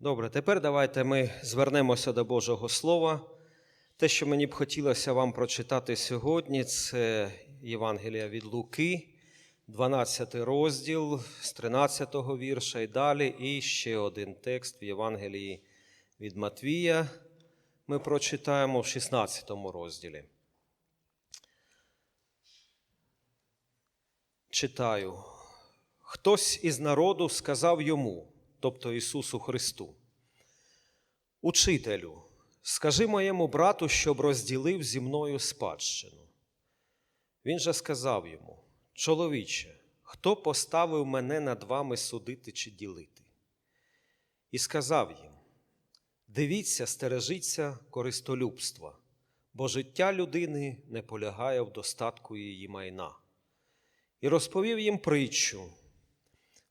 Добре, тепер давайте ми звернемося до Божого Слова. Те, що мені б хотілося вам прочитати сьогодні, це Євангелія від Луки, 12 розділ з 13 вірша і далі, і ще один текст в Євангелії від Матвія. Ми прочитаємо в 16 розділі. Читаю. Хтось із народу сказав йому, тобто Ісусу Христу, Учителю, скажи моєму брату, щоб розділив зі мною спадщину. Він же сказав йому: Чоловіче, хто поставив мене над вами судити чи ділити? І сказав їм: Дивіться, стережіться користолюбства, бо життя людини не полягає в достатку її майна. І розповів їм притчу.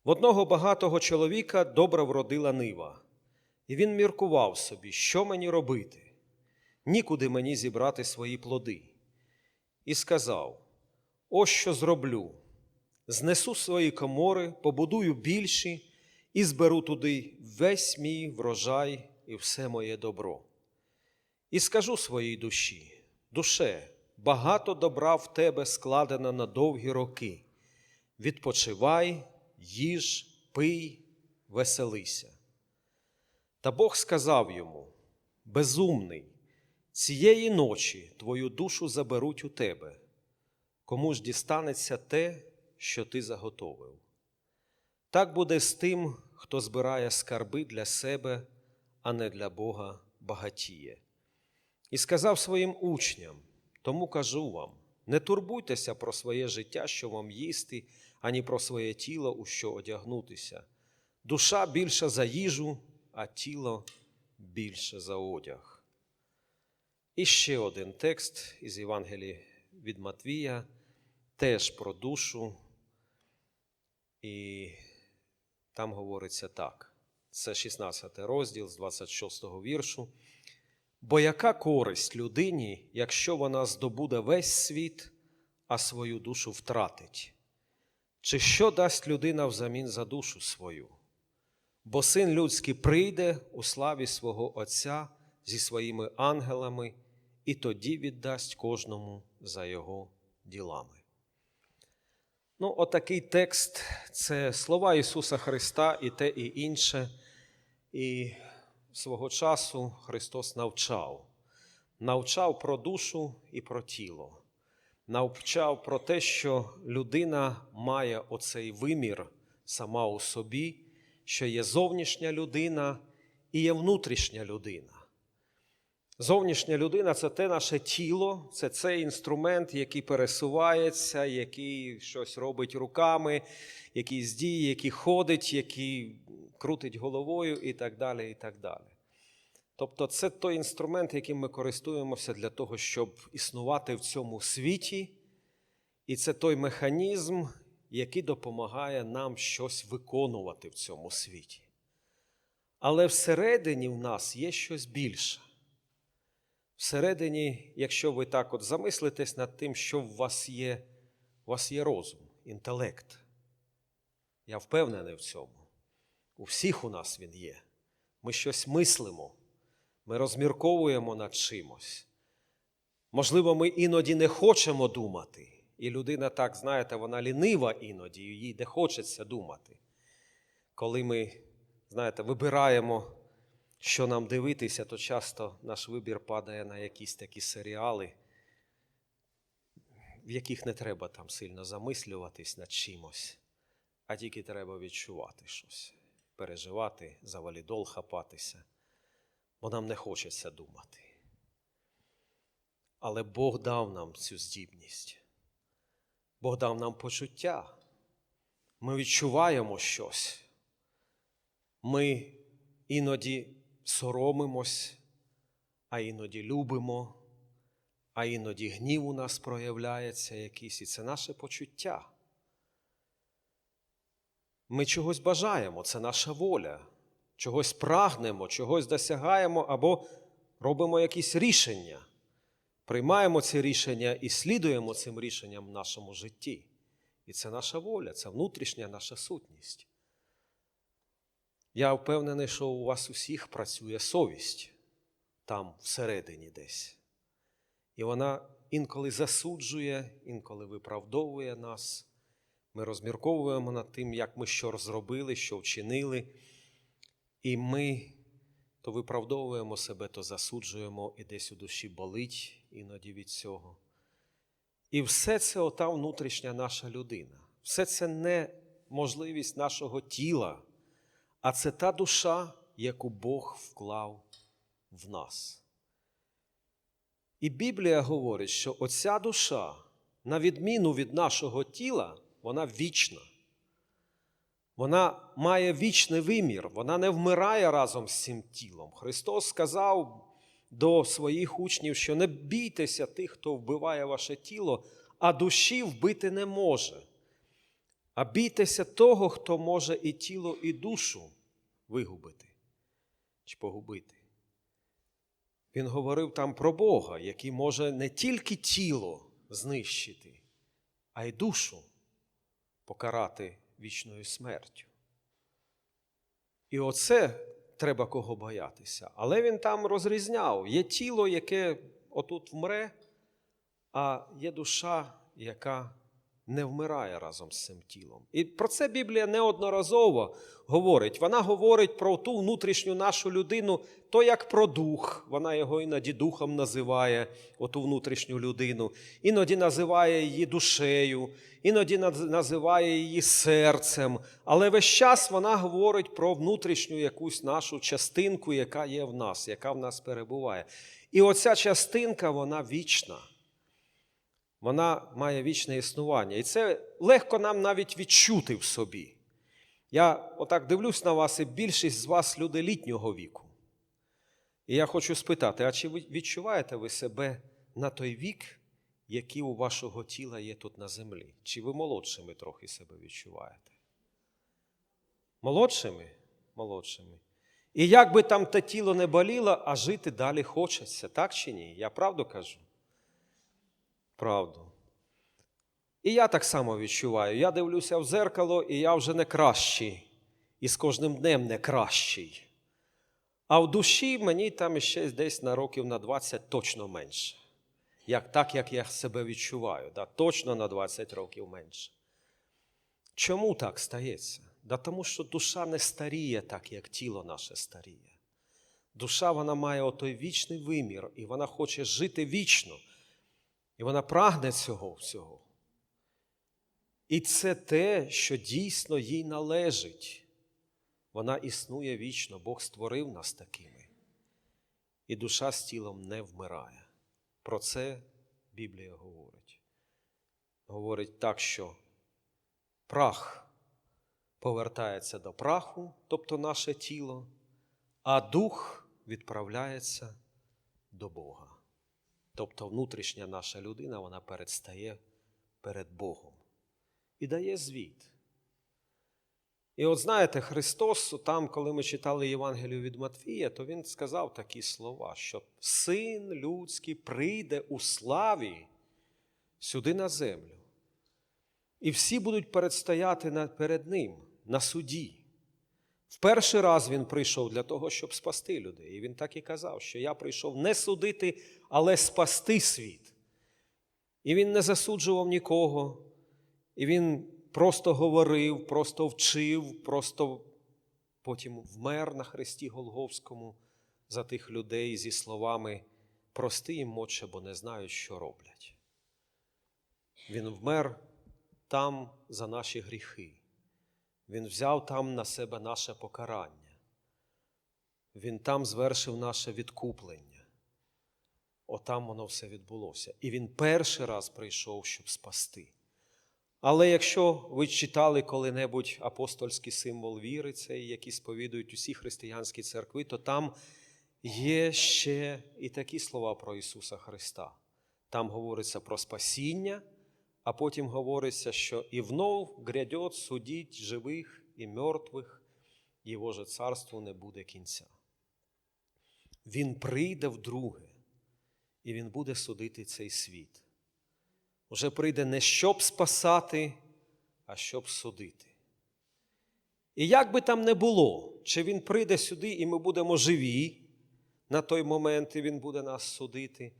В одного багатого чоловіка добре вродила нива, і він міркував собі, що мені робити, нікуди мені зібрати свої плоди. І сказав: Ось що зроблю: знесу свої комори, побудую більші і зберу туди весь мій врожай і все моє добро. І скажу своїй душі: душе, багато добра в тебе складено на довгі роки. Відпочивай, їж, пий, веселися. Та Бог сказав йому: Безумний, цієї ночі твою душу заберуть у тебе, кому ж дістанеться те, що ти заготовив. Так буде з тим, хто збирає скарби для себе, а не для Бога багатіє. І сказав своїм учням: тому кажу вам: не турбуйтеся про своє життя, що вам їсти, ані про своє тіло, у що одягнутися. Душа більша за їжу, а тіло більше за одяг. І ще один текст із Євангелії від Матвія, теж про душу. І там говориться так: це 16 розділ з 26 віршу. Бо яка користь людині, якщо вона здобуде весь світ, а свою душу втратить? Чи що дасть людина взамін за душу свою? Бо син людський прийде у славі свого Отця зі своїми ангелами, і тоді віддасть кожному за його ділами. Ну, отакий текст це слова Ісуса Христа і те, і інше. І свого часу Христос навчав, навчав про душу і про тіло, навчав про те, що людина має оцей вимір сама у собі, що є зовнішня людина і є внутрішня людина. Зовнішня людина це те наше тіло, це цей інструмент, який пересувається, який щось робить руками, який здіє, який ходить, який крутить головою і так далі. і так далі. Тобто, це той інструмент, яким ми користуємося для того, щоб існувати в цьому світі, і це той механізм, який допомагає нам щось виконувати в цьому світі. Але всередині в нас є щось більше. Всередині, якщо ви так от замислитесь над тим, що в вас є, у вас є розум, інтелект. Я впевнений в цьому. У всіх у нас він є. Ми щось мислимо, ми розмірковуємо над чимось. Можливо, ми іноді не хочемо думати. І людина так, знаєте, вона лінива іноді, їй не хочеться думати. Коли ми, знаєте, вибираємо, що нам дивитися, то часто наш вибір падає на якісь такі серіали, в яких не треба там сильно замислюватись над чимось, а тільки треба відчувати щось, переживати, за валідол хапатися, бо нам не хочеться думати. Але Бог дав нам цю здібність. Бог дав нам почуття. Ми відчуваємо щось. Ми іноді соромимось, а іноді любимо, а іноді гнів у нас проявляється якийсь, і це наше почуття. Ми чогось бажаємо, це наша воля, чогось прагнемо, чогось досягаємо або робимо якісь рішення приймаємо ці рішення і слідуємо цим рішенням в нашому житті. І це наша воля, це внутрішня наша сутність. Я впевнений, що у вас усіх працює совість там всередині десь. І вона інколи засуджує, інколи виправдовує нас. Ми розмірковуємо над тим, як ми що зробили, що вчинили. І ми то виправдовуємо себе, то засуджуємо, і десь у душі болить іноді від цього. І все це ота внутрішня наша людина. Все це не можливість нашого тіла, а це та душа, яку Бог вклав в нас. І Біблія говорить, що оця душа, на відміну від нашого тіла, вона вічна. Вона має вічний вимір, вона не вмирає разом з цим тілом. Христос сказав до своїх учнів, що не бійтеся тих, хто вбиває ваше тіло, а душі вбити не може. А бійтеся того, хто може і тіло, і душу вигубити чи погубити. Він говорив там про Бога, який може не тільки тіло знищити, а й душу покарати вічною смертю. І оце треба кого боятися. Але він там розрізняв: є тіло, яке отут вмре, а є душа, яка не вмирає разом з цим тілом. І про це Біблія неодноразово говорить. Вона говорить про ту внутрішню нашу людину, то як про дух. Вона його іноді духом називає, оту внутрішню людину, іноді називає її душею, іноді називає її серцем. Але весь час вона говорить про внутрішню якусь нашу частинку, яка є в нас, яка в нас перебуває. І оця частинка, вона вічна вона має вічне існування. І це легко нам навіть відчути в собі. Я отак дивлюсь на вас, і більшість з вас люди літнього віку. І я хочу спитати: а чи відчуваєте ви себе на той вік, який у вашого тіла є тут на землі? Чи ви молодшими трохи себе відчуваєте? Молодшими? Молодшими. І як би там те тіло не боліло, а жити далі хочеться, так чи ні? Я правду кажу? Правду. І я так само відчуваю. Я дивлюся в зеркало, і я вже не кращий, і з кожним днем не кращий. А в душі мені там ще десь на років на 20 точно менше. Як, Так, як я себе відчуваю, да, точно на 20 років менше. Чому так стається? Да Тому що душа не старіє так, як тіло наше старіє. Душа вона має отой вічний вимір, і вона хоче жити вічно. І вона прагне цього всього. І це те, що дійсно їй належить. Вона існує вічно, Бог створив нас такими. І душа з тілом не вмирає. Про це Біблія говорить. Говорить так, що прах повертається до праху, тобто наше тіло, а дух відправляється до Бога. Тобто внутрішня наша людина вона передстає перед Богом і дає звіт. І от знаєте, Христос, там, коли ми читали Євангелію від Матвія, то Він сказав такі слова, що Син людський прийде у славі сюди на землю. І всі будуть передстояти перед Ним на суді. В перший раз він прийшов для того, щоб спасти людей. І він так і казав, що я прийшов не судити, але спасти світ. І він не засуджував нікого, і він просто говорив, просто вчив, просто потім вмер на хресті Голговському за тих людей зі словами прости їм, Отче, бо не знають, що роблять. Він вмер там за наші гріхи. Він взяв там на себе наше покарання. Він там звершив наше відкуплення. Отам воно все відбулося. І він перший раз прийшов, щоб спасти. Але якщо ви читали коли-небудь апостольський символ віри, цей, який сповідують усі християнські церкви, то там є ще і такі слова про Ісуса Христа. Там говориться про спасіння. А потім говориться, що і внов грядет судіть живих і мертвих, Його же царству не буде кінця. Він прийде вдруге, і Він буде судити цей світ. Уже прийде не щоб спасати, а щоб судити. І як би там не було, чи він прийде сюди, і ми будемо живі на той момент, і він буде нас судити,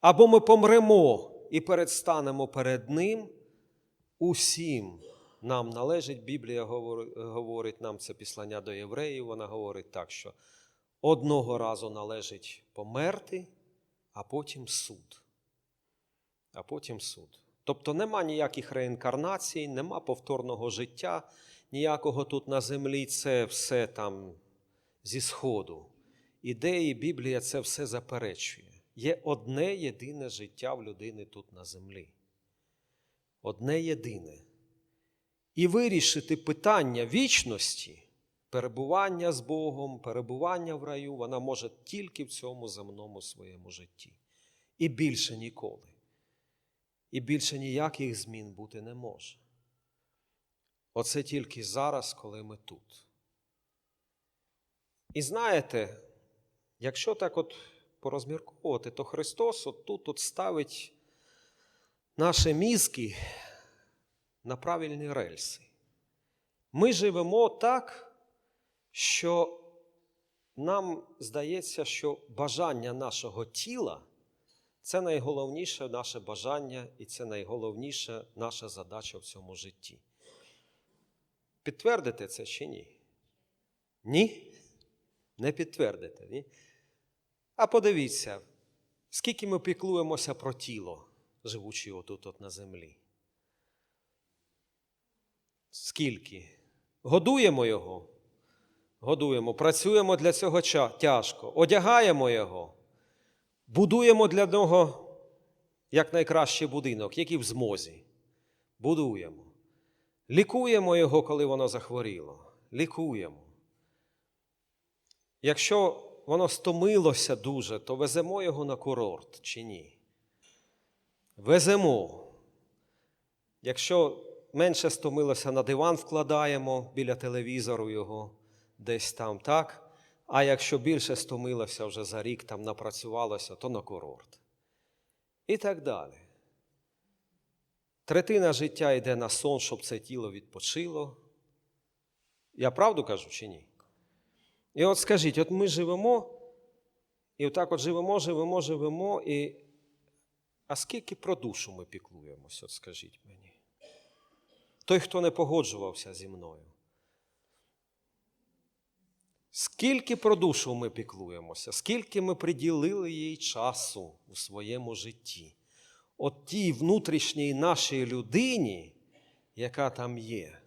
або ми помремо і передстанемо перед Ним, усім нам належить, Біблія говорить, нам це післання до євреїв, вона говорить так, що одного разу належить померти, а потім суд. А потім суд. Тобто нема ніяких реінкарнацій, нема повторного життя, ніякого тут на землі, це все там зі сходу. Ідеї Біблія це все заперечує. Є одне єдине життя в людини тут на землі. Одне єдине. І вирішити питання вічності, перебування з Богом, перебування в раю, вона може тільки в цьому земному своєму житті. І більше ніколи. І більше ніяких змін бути не може. Оце тільки зараз, коли ми тут. І знаєте, якщо так от порозмірковувати, то Христос от тут от ставить наші мізки на правильні рельси. Ми живемо так, що нам здається, що бажання нашого тіла це найголовніше наше бажання і це найголовніша наша задача в цьому житті. Підтвердите це чи ні? Ні? Не підтвердите, ні? А подивіться, скільки ми піклуємося про тіло, живучи отут от на землі. Скільки? Годуємо його? Годуємо, працюємо для цього тяжко, одягаємо його, будуємо для нього якнайкращий будинок, який в змозі. Будуємо. Лікуємо його, коли воно захворіло. Лікуємо. Якщо воно стомилося дуже, то веземо його на курорт чи ні? Веземо. Якщо менше стомилося, на диван вкладаємо біля телевізору його десь там, так? А якщо більше стомилося вже за рік там напрацювалося, то на курорт. І так далі. Третина життя йде на сон, щоб це тіло відпочило. Я правду кажу чи ні? І от скажіть, от ми живемо, і отак от живемо, живемо, живемо, і а скільки про душу ми піклуємось, от скажіть мені? Той, хто не погоджувався зі мною. Скільки про душу ми піклуємося, скільки ми приділили їй часу у своєму житті? От тій внутрішній нашій людині, яка там є.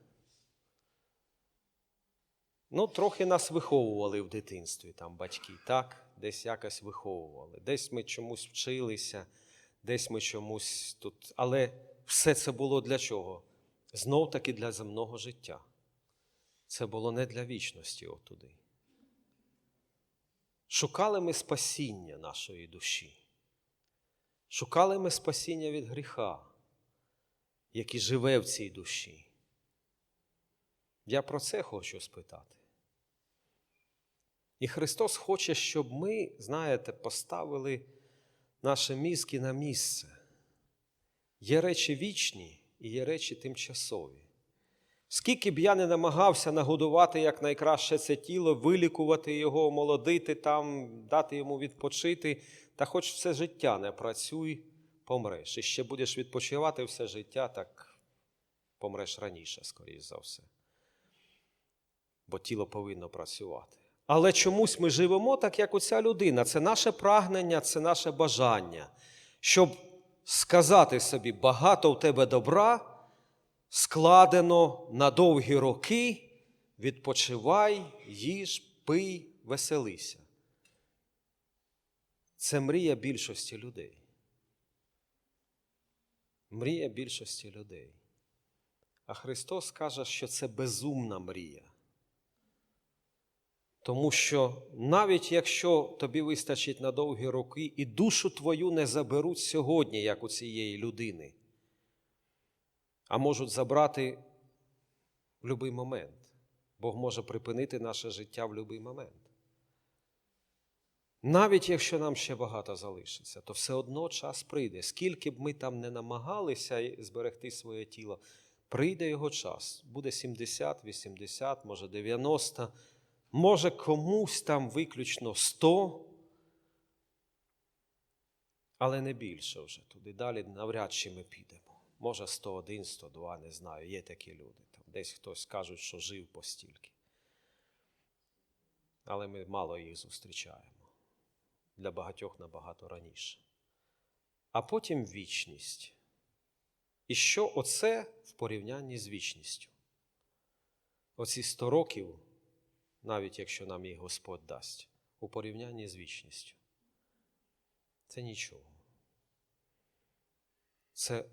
Ну, трохи нас виховували в дитинстві, там батьки, так? Десь якось виховували. Десь ми чомусь вчилися, десь ми чомусь тут. Але все це було для чого? Знов таки для земного життя. Це було не для вічності отуди. Шукали ми спасіння нашої душі. Шукали ми спасіння від гріха, який живе в цій душі. Я про це хочу спитати. І Христос хоче, щоб ми, знаєте, поставили наші мізки на місце. Є речі вічні і є речі тимчасові. Скільки б я не намагався нагодувати якнайкраще це тіло, вилікувати його, омолодити там, дати йому відпочити, та хоч все життя не працюй, помреш. І ще будеш відпочивати все життя, так помреш раніше, скоріш за все. Бо тіло повинно працювати. Але чомусь ми живемо так, як оця людина. Це наше прагнення, це наше бажання, щоб сказати собі, багато в тебе добра складено на довгі роки, відпочивай, їж, пий, веселися. Це мрія більшості людей. Мрія більшості людей. А Христос каже, що це безумна мрія. Тому що навіть якщо тобі вистачить на довгі роки, і душу твою не заберуть сьогодні, як у цієї людини, а можуть забрати в будь-який момент. Бог може припинити наше життя в будь-який момент. Навіть якщо нам ще багато залишиться, то все одно час прийде. Скільки б ми там не намагалися зберегти своє тіло, Прийде його час, буде 70, 80, може 90, може комусь там виключно 100, але не більше вже туди. Далі навряд чи ми підемо. Може 101, 102, не знаю, є такі люди. Там Десь хтось каже, що жив постільки. Але ми мало їх зустрічаємо. Для багатьох набагато раніше. А потім вічність. І що оце в порівнянні з вічністю? Оці 100 років, навіть якщо нам їх Господь дасть, у порівнянні з вічністю. Це нічого. Це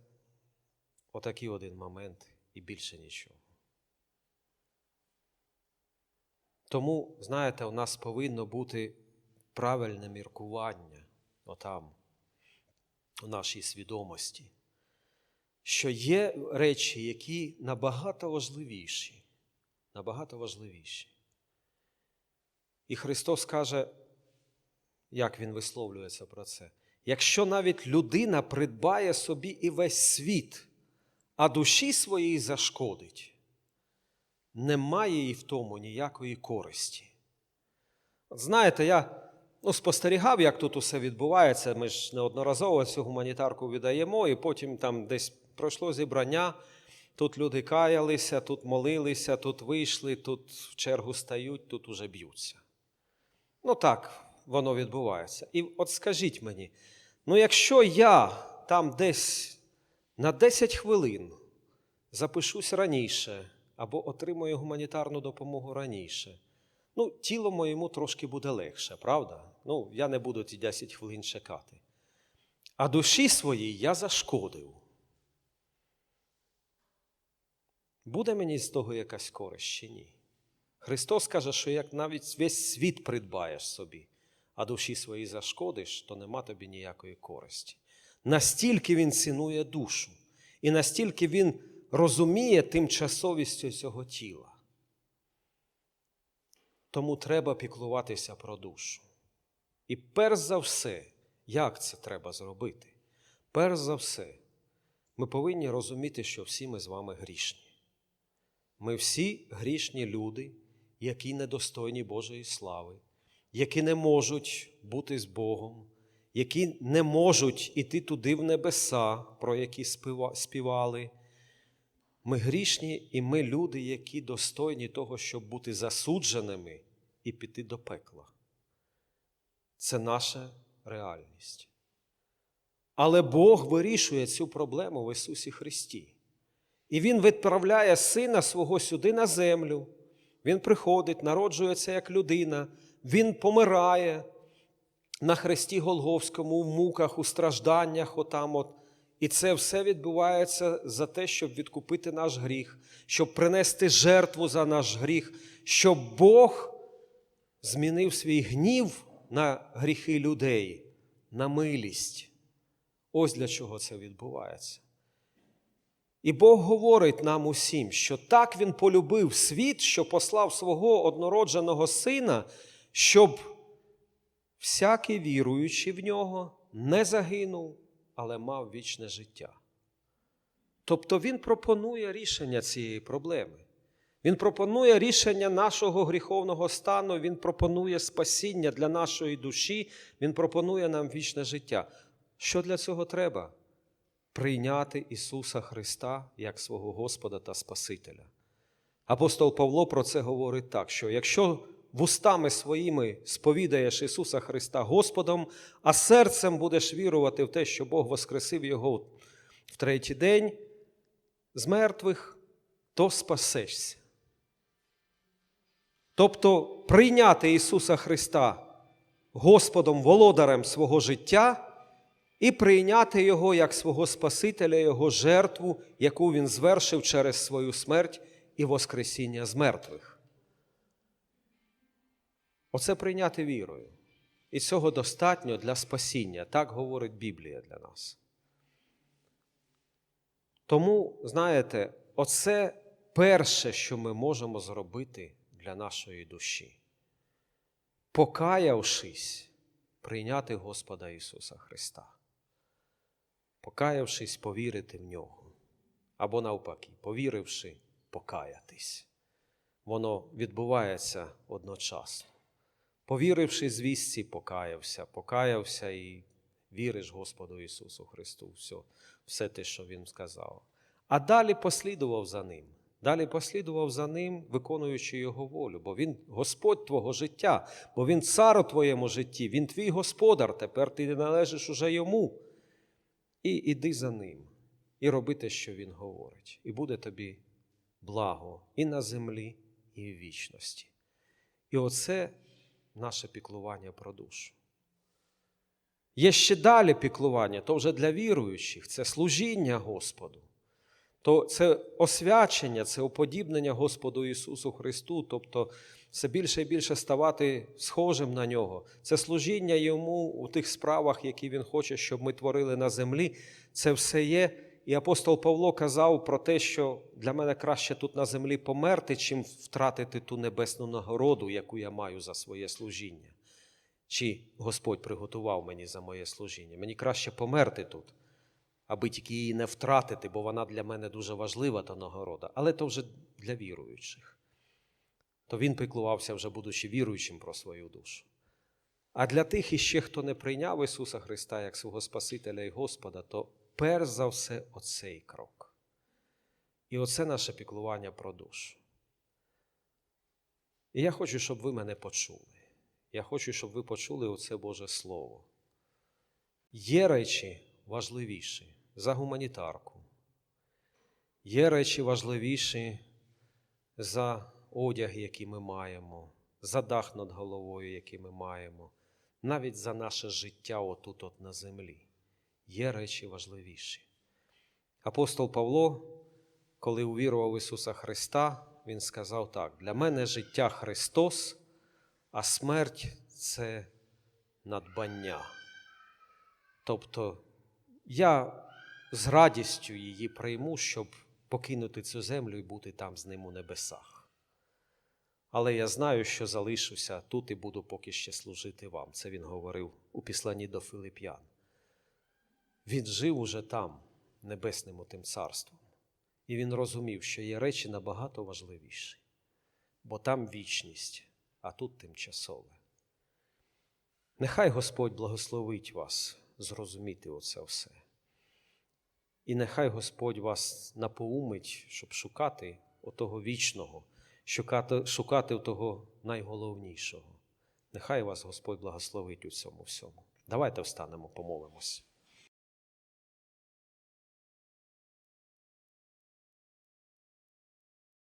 отакий один момент і більше нічого. Тому, знаєте, у нас повинно бути правильне міркування отам, у нашій свідомості, що є речі, які набагато важливіші, набагато важливіші. І Христос каже, як Він висловлюється про це. Якщо навіть людина придбає собі і весь світ, а душі своїй зашкодить, немає і в тому ніякої користі. Знаєте, я ну, спостерігав, як тут усе відбувається. Ми ж неодноразово цю гуманітарку віддаємо, і потім там десь пройшло зібрання. Тут люди каялися, тут молилися, тут вийшли, тут в чергу стають, тут уже б'ються. Ну так, воно відбувається. І от скажіть мені, ну якщо я там десь на 10 хвилин запишусь раніше або отримую гуманітарну допомогу раніше, ну, тіло моєму трошки буде легше, правда? Ну, я не буду ті 10 хвилин чекати. А душі своїй я зашкодив. Буде мені з того якась користь чи ні? Христос каже, що як навіть весь світ придбаєш собі, а душі свої зашкодиш, то нема тобі ніякої користі. Настільки він цінує душу, і настільки він розуміє тимчасовістю цього тіла. Тому треба піклуватися про душу. І перш за все, як це треба зробити? Перш за все, ми повинні розуміти, що всі ми з вами грішні. Ми всі грішні люди, які недостойні Божої слави, які не можуть бути з Богом, які не можуть іти туди в небеса, про які співали. Ми грішні і ми люди, які достойні того, щоб бути засудженими і піти до пекла. Це наша реальність. Але Бог вирішує цю проблему в Ісусі Христі. І Він відправляє Сина свого сюди на землю. Він приходить, народжується як людина, Він помирає на хресті Голговському, в муках, у стражданнях. отам от. І це все відбувається за те, щоб відкупити наш гріх, щоб принести жертву за наш гріх, щоб Бог змінив свій гнів на гріхи людей, на милість. Ось для чого це відбувається. І Бог говорить нам усім, що так Він полюбив світ, що послав свого однородженого Сина, щоб всякий віруючий в нього не загинув, але мав вічне життя. Тобто Він пропонує рішення цієї проблеми. Він пропонує рішення нашого гріховного стану, Він пропонує спасіння для нашої душі, Він пропонує нам вічне життя. Що для цього треба? Прийняти Ісуса Христа як свого Господа та Спасителя. Апостол Павло про це говорить так, що якщо вустами своїми сповідаєш Ісуса Христа Господом, а серцем будеш вірувати в те, що Бог воскресив Його в третій день з мертвих, то спасешся. Тобто прийняти Ісуса Христа Господом, володарем свого життя і прийняти Його як свого Спасителя, Його жертву, яку Він звершив через свою смерть і Воскресіння з мертвих. Оце прийняти вірою. І цього достатньо для спасіння, так говорить Біблія для нас. Тому, знаєте, оце перше, що ми можемо зробити для нашої душі. Покаявшись, прийняти Господа Ісуса Христа. Покаявшись, повірити в Нього. або навпаки, повіривши, покаятись. Воно відбувається одночасно. Повіривши звістці, покаявся, покаявся і віриш Господу Ісусу Христу, все, все те, що Він сказав. А далі послідував за ним. Далі послідував за ним, виконуючи його волю, бо він Господь твого життя, бо він цар у твоєму житті, він твій господар, тепер ти належиш уже йому. І іди за ним, і роби те, що він говорить, і буде тобі благо і на землі, і в вічності. І оце наше піклування про душу. Є ще далі піклування, то вже для віруючих, це служіння Господу, то це освячення, це уподібнення Господу Ісусу Христу, тобто все більше і більше ставати схожим на нього. Це служіння йому у тих справах, які Він хоче, щоб ми творили на землі. Це все є. І апостол Павло казав про те, що для мене краще тут на землі померти, чим втратити ту небесну нагороду, яку я маю за своє служіння. Чи Господь приготував мені за моє служіння. Мені краще померти тут, аби тільки її не втратити, бо вона для мене дуже важлива, та нагорода. Але то вже для віруючих. То він піклувався, вже будучи віруючим про свою душу. А для тих іще, хто не прийняв Ісуса Христа як свого Спасителя і Господа, то перш за все оцей крок. І оце наше піклування про душу. І я хочу, щоб ви мене почули. Я хочу, щоб ви почули оце Боже Слово. Є речі важливіші за гуманітарку. Є речі важливіші за одяг, який ми маємо, за дах над головою, який ми маємо, навіть за наше життя отут от на землі. Є речі важливіші. Апостол Павло, коли увірував Ісуса Христа, він сказав так: для мене життя Христос, а смерть це надбання. Тобто я з радістю її прийму, щоб покинути цю землю і бути там з ним у небесах. Але я знаю, що залишуся тут і буду поки ще служити вам. Це він говорив у післанні до Филип'ян. Він жив уже там, небесним тим царством, і він розумів, що є речі набагато важливіші, бо там вічність, а тут тимчасове. Нехай Господь благословить вас зрозуміти оце все. І нехай Господь вас напоумить, щоб шукати отого вічного, шукати, шукати того найголовнішого. Нехай вас Господь благословить у цьому всьому. Давайте встанемо, помолимось.